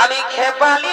আমি খেপালি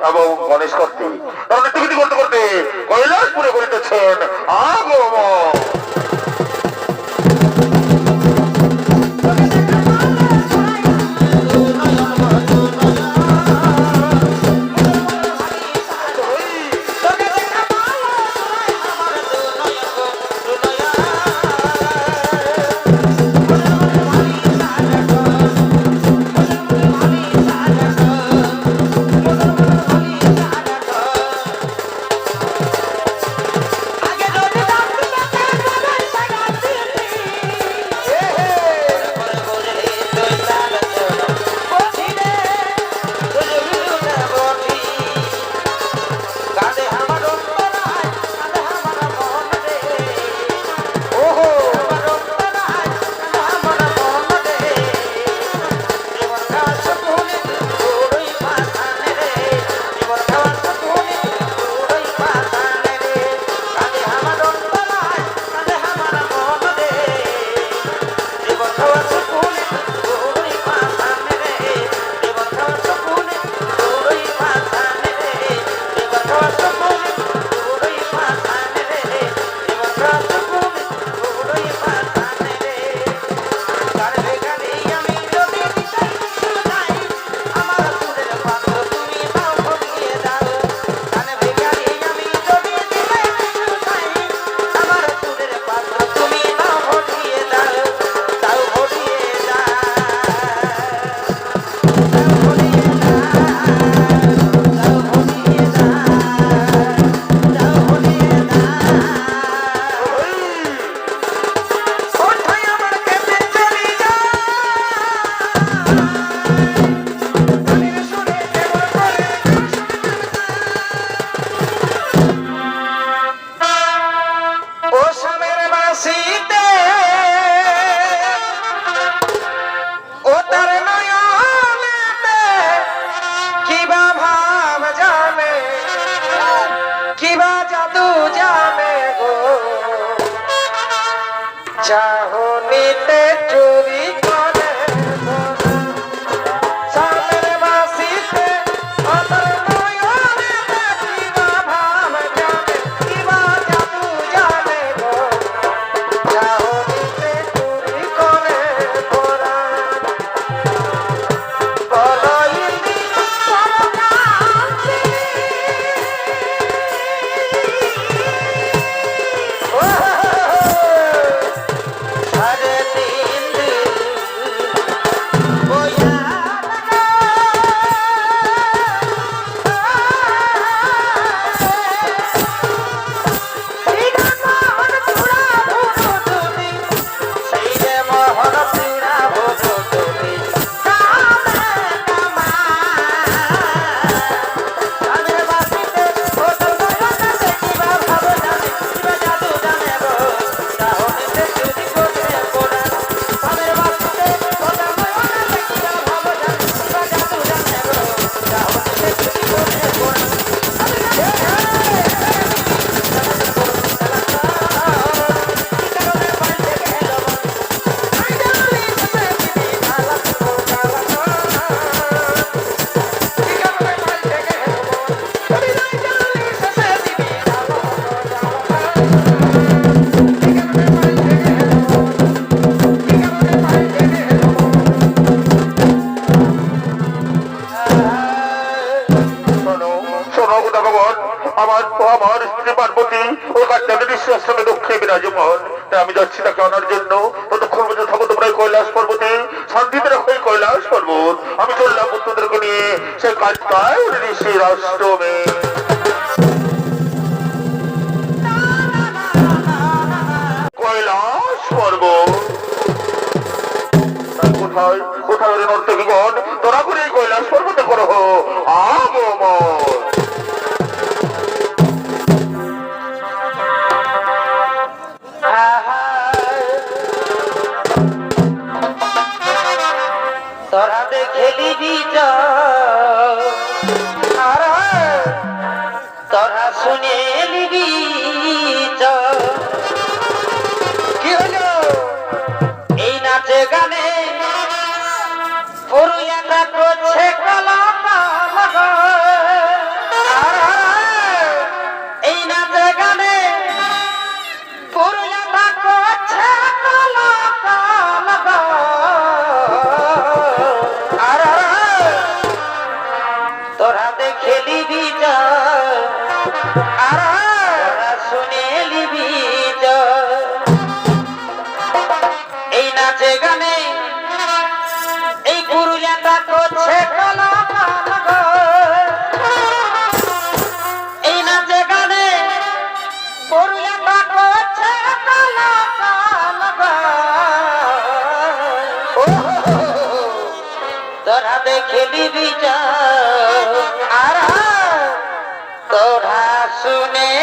এবং গণেশ কর্তৃক। করতে করতে? কহিলেন খাওয়া चाहो नित जो আমি যাচ্ছি তাকে আনার জন্য। ততক্ষণ পর্যন্ত থাকো তোমরা কৈলাস পর্বতে। শান্তিতে রাখো এই কৈলাস পর্বত। আমি চললাম পুত্রদেরকে নিয়ে। সে কাটকায় ঋষি রাষ্ট্রমে। কৈলাস পর্বত। কোথায়? কোথায় নর্তকীগণ? তোরা করে কৈলাস পর্বতে করো। আগম খেলি বিচার আর তোরা শুনে